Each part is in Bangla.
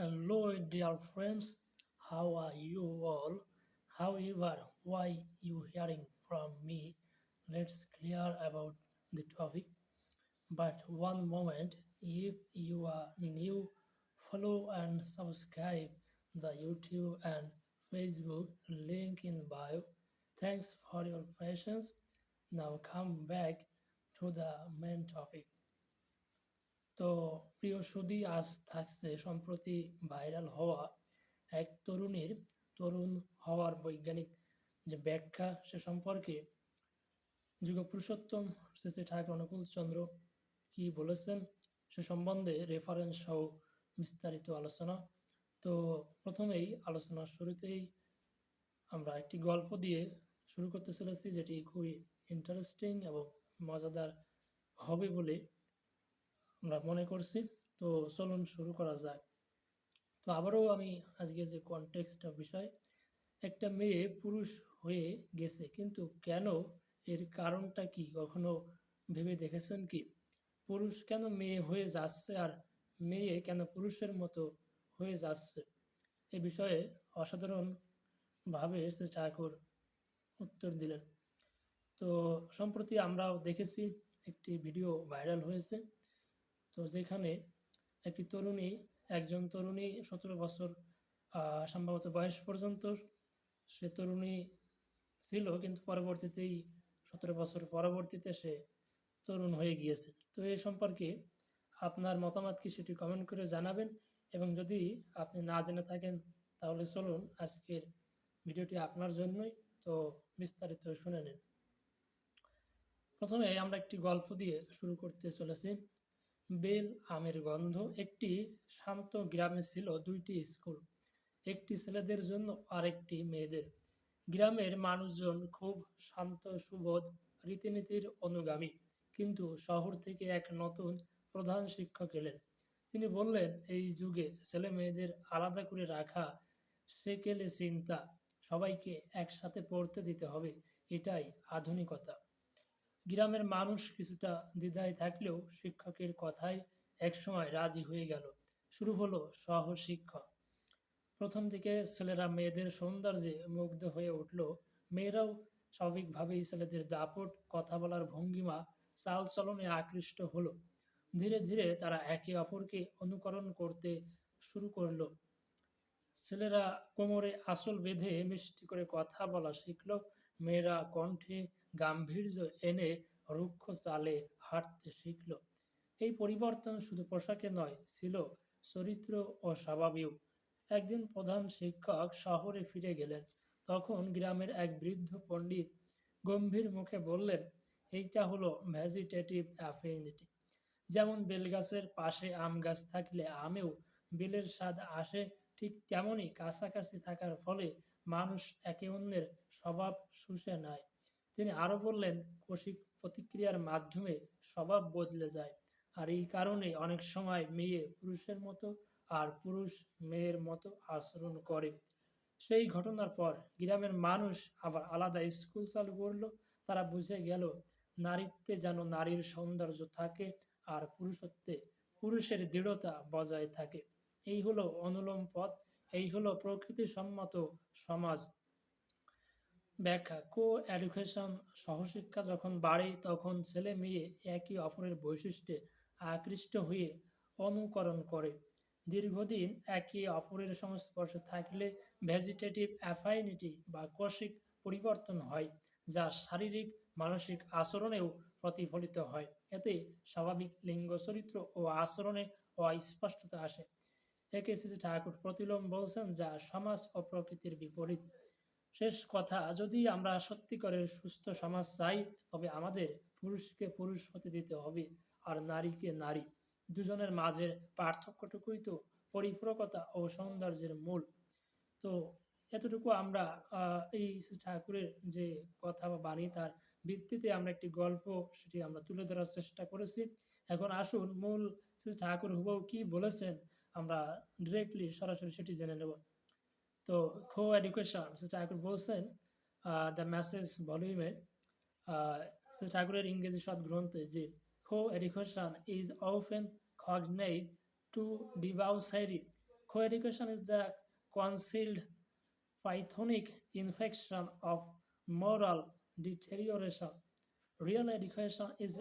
Hello, dear friends. How are you all? However, why you hearing from me? Let's clear about the topic. But one moment, if you are new, follow and subscribe the YouTube and Facebook link in bio. Thanks for your patience. Now come back to the main topic. তো প্রিয় সুদী, আজ থাকছে সম্প্রতি ভাইরাল হওয়া এক তরুণীর, তরুণ হওয়ার বৈজ্ঞানিক যে ব্যাখ্যা সে সম্পর্কে যুগপুরুষোত্তম শ্রী শ্রী ঠাকুর অনুকূল চন্দ্র কি বলেছেন সে সম্বন্ধে রেফারেন্স সহ বিস্তারিত আলোচনা। তো প্রথমেই আলোচনার শুরুতেই আমরা একটি গল্প দিয়ে শুরু করতে চলেছি যেটি খুবই ইন্টারেস্টিং এবং মজাদার হবে বলে আমরা মনে করছি। তো চলুন শুরু করা যাক। তো আবারও আমি আজকে যে কনটেক্সট বিষয়, একটা মেয়ে পুরুষ হয়ে গেছে, কিন্তু কেন এর কারণটা কি? কখনো ভেবে দেখেছেন কি? পুরুষ কেন মেয়ে হয়ে যাচ্ছে আর মেয়ে কেন পুরুষের মতো হয়ে যাচ্ছে? এ বিষয়ে অসাধারণভাবে সে ঠাকুর উত্তর দিলেন। তো সম্প্রতি আমরাও দেখেছি, একটি ভিডিও ভাইরাল হয়েছে। তো যেখানে একটি তরুণী, একজন তরুণী সতেরো বছর সম্ভবত বয়স পর্যন্ত সে তরুণী ছিল, কিন্তু পরবর্তীতেই সতেরো বছর পরবর্তীতে সে তরুণ হয়ে গিয়েছে। তো এই সম্পর্কে আপনার মতামত কি সেটি কমেন্ট করে জানাবেন এবং যদি আপনি না জেনে থাকেন, তাহলে চলুন আজকের ভিডিওটি আপনার জন্যই। তো বিস্তারিত শুনে নিন। প্রথমে আমরা একটি গল্প দিয়ে শুরু করতে চলেছি। বেল আমের গন্ধ। একটি শান্ত গ্রামে ছিল দুইটি স্কুল, একটি ছেলেদের জন্য আরেকটি মেয়েদের। গ্রামের মানুষজন খুব শান্ত, সুবোধ, রীতিনীতির অনুগামী, কিন্তু শহর থেকে এক নতুন প্রধান শিক্ষক এলেন। তিনি বললেন, এই যুগে ছেলে মেয়েদের আলাদা করে রাখা সেকেলে চিন্তা। সবাইকে একসাথে পড়তে দিতে হবে, এটাই আধুনিকতা। গ্রামের মানুষ কিছুটা দ্বিধায় থাকলেও শিক্ষকের কথায় একসময় রাজি হয়ে গেল। শুরু হলো সহশিক্ষা। প্রথম থেকে ছেলেরা মেয়েদের সৌন্দর্যে মুগ্ধ হয়ে উঠল। মেয়েরাও স্বাভাবিকভাবেই ছেলেদের দাপট, কথা বলার ভঙ্গিমা, চালচলনে আকৃষ্ট হলো। ধীরে ধীরে তারা একে অপরকে অনুকরণ করতে শুরু করল। ছেলেরা কোমরে আসল বেঁধে মিষ্টি করে কথা বলা শিখলো। মেয়েরা কণ্ঠে গাম্ভীর্য এনে রুক্ষ চালে হাঁটতে শিখল। এই পরিবর্তন শুধু পোশাকে নয়, ছিল চরিত্র ও স্বভাবেও। একদিন প্রধান শিক্ষক শহরে ফিরে গেলেন। তখন গ্রামের এক বৃদ্ধ পণ্ডিত গম্ভীর মুখে বললেন, এইটা হলো ভেজিটেটিভ অ্যাফিনিটি। যেমন বেলগাছের পাশে আম গাছ থাকলে আমেও বেলের স্বাদ আসে, ঠিক তেমনই কাছাকাছি থাকার ফলে মানুষ একে অন্যের স্বভাব শুষে নেয়। তিনি আরও বললেন, কৌশিক প্রতিক্রিয়ার মাধ্যমে স্বভাব বদলে যায় আর এই কারণে অনেক সময় মেয়ে পুরুষের মতো আর পুরুষ মেয়ের মতো আচরণ করে। সেই ঘটনার পর গ্রামের মানুষ আবার আলাদা স্কুল চালু করল। তারা বুঝে গেল, নারীত্বে যেন নারীর সৌন্দর্য থাকে আর পুরুষত্বে পুরুষের দৃঢ়তা বজায় থাকে। এই হলো অনুলোম পথ। হলো প্রকৃতিসম্মত সমাজ ব্যাখ্যা। কো এডুকেশন সহশিক্ষা যখন বাড়ে, তখন ছেলে মেয়ে একে অপরের বৈশিষ্ট্যে আকৃষ্ট হয়ে অনুকরণ করে। দীর্ঘদিন একে অপরের সংস্পর্শে থাকলে ভেজিটেটিভ অ্যাফাইনিটি বা কৌশিক পরিবর্তন হয়, যা শারীরিক, মানসিক আচরণেও প্রতিফলিত হয়। এতে স্বাভাবিক লিঙ্গ চরিত্র ও আচরণে অস্পষ্টতা আসে। একে শ্রী ঠাকুর প্রতিলোম বলছেন যা সমাজ ও প্রকৃতির বিপরীত। শেষ কথা, যদি আমরা সত্যিকারের সুস্থ সমাজ চাই, তবে আমাদের পুরুষকে পুরুষ হতে দিতে হবে আর নারীকে নারী। দুজনের মাঝের পার্থক্যটুকুই তো পরিপূরকতা ও সৌন্দর্যের মূল। তো এতটুকু আমরা এই শ্রী ঠাকুরের যে কথা বা বাণী, তার ভিত্তিতে আমরা একটি গল্প সেটি আমরা তুলে ধরার চেষ্টা করেছি। এখন আসুন মূল শ্রী ঠাকুর হুবহু কি বলেছেন আমরা ডিরেক্টলি সরাসরি সেটি জেনে নেব। তো খো এডুকেশন সে ঠাকুর বলছেন দ্য মেসেজ ভলিউমে সে ঠাকুরের ইংরেজি সদ গ্রন্থে যে খো এডুকেশন ইজ অফেন খগনেই to ডিবাউসাইরি kho education is the concealed pythonic infection of moral deterioration real education is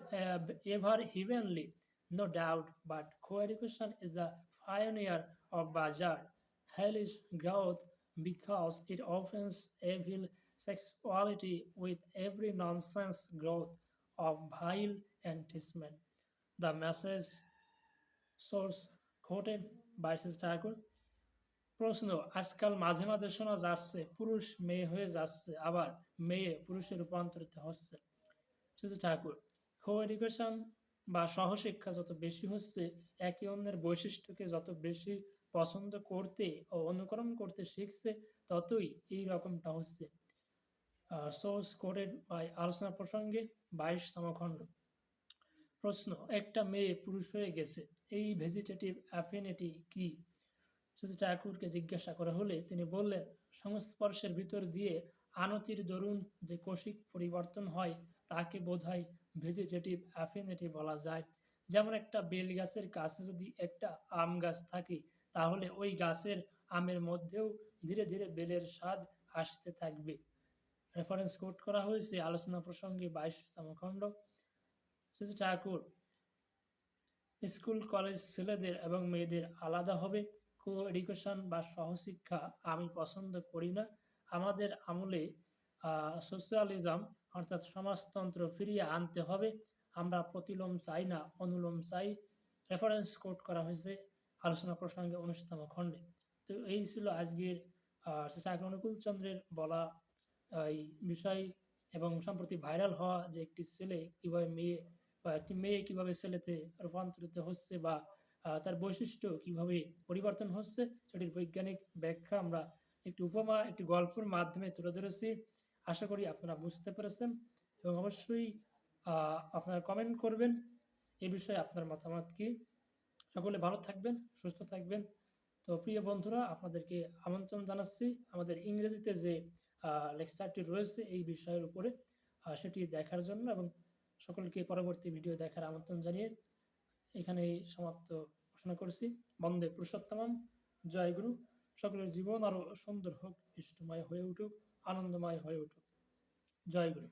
ever heavenly no doubt but kho education is the pioneer of bazaar, hellish growth because it opens evil sexuality with every nonsense growth of vile enticement. The message source quoted by Sister Thakur প্রশ্ন আজকাল মাঝে মাঝে শোনা যাচ্ছে পুরুষ মেয়ে হয়ে যাচ্ছে আবার মেয়ে পুরুষে রূপান্তরিত হচ্ছে ঠাকুর কো এডুকেশন বা সহশিক্ষা যত বেশি হচ্ছে, একে অন্যের বৈশিষ্ট্যকে যত বেশি পছন্দ করতে ও অনুকরণ করতে শিখছে, ততই এই রকমটা হচ্ছে। সোর্স কোডেড আলোচনা প্রসঙ্গে বাইশ সমখণ্ড প্রশ্ন, একটা মেয়ে পুরুষ হয়ে গেছে, এই ভেজিটেটিভ অ্যাফিনিটি কি? শুধু ঠাকুরকে জিজ্ঞাসা করা হলে তিনি বললেন, সংস্পর্শের ভিতর দিয়ে আনতির দরুন যে কোষিক পরিবর্তন হয়, তাকে বোধহয় ভেজিটেটিভ অ্যাফিনিটি বলা যায়। যেমন একটা বেল গাছের কাছে যদি একটা আম গাছ থাকে, তাহলে ওই গাছের আমের মধ্যেও ধীরে ধীরে বেলের স্বাদ আসতে থাকবে। রেফারেন্স কোট করা হয়েছে আলোচনা প্রসঙ্গে বাইশতম খণ্ড। ঠাকুর, স্কুল, কলেজ ছেলেদের এবং মেয়েদের আলাদা হবে। কো এডুকেশন বা সহশিক্ষা আমি পছন্দ করি না। আমাদের আমলে সোশ্যালিজম অর্থাৎ সমাজতন্ত্র ফিরিয়ে আনতে হবে। আমরা প্রতিলোম চাই না, অনুলোম চাই। রেফারেন্স কোট করা হয়েছে আলোচনা প্রসঙ্গে অনুষ্ঠান খণ্ডে। তো এই ছিল আজকের ঠাকুর অনুকূল চন্দ্রের বলা এই বিষয় এবং সম্প্রতি ভাইরাল হওয়া যে একটি ছেলে কীভাবে মেয়ে বা একটি মেয়ে কীভাবে ছেলেতে রূপান্তরিত হচ্ছে বা তার বৈশিষ্ট্য কীভাবে পরিবর্তন হচ্ছে, সেটির বৈজ্ঞানিক ব্যাখ্যা আমরা একটি উপমা, একটি গল্পের মাধ্যমে তুলে ধরেছি। আশা করি আপনারা বুঝতে পেরেছেন এবং অবশ্যই আপনারা কমেন্ট করবেন এ বিষয়ে আপনার মতামত কি। সকলে ভালো থাকবেন, সুস্থ থাকবেন। তো প্রিয় বন্ধুরা, আপনাদেরকে আমন্ত্রণ জানাচ্ছি। আমাদের ইংরেজিতে যে লেকচারটি রয়েছে এই বিষয়ের উপরে সেটি দেখার জন্য এবং সকলকে পরবর্তী ভিডিও দেখার আমন্ত্রণ জানিয়ে এখানেই সমাপ্ত ঘোষণা করছি। বন্দে পুরুষোত্তম জয় গুরু। সকলের জীবন আরও সুন্দর হোক, ইষ্টময় হয়ে উঠুক, আনন্দময় হয়ে উঠুক। জয় গুরু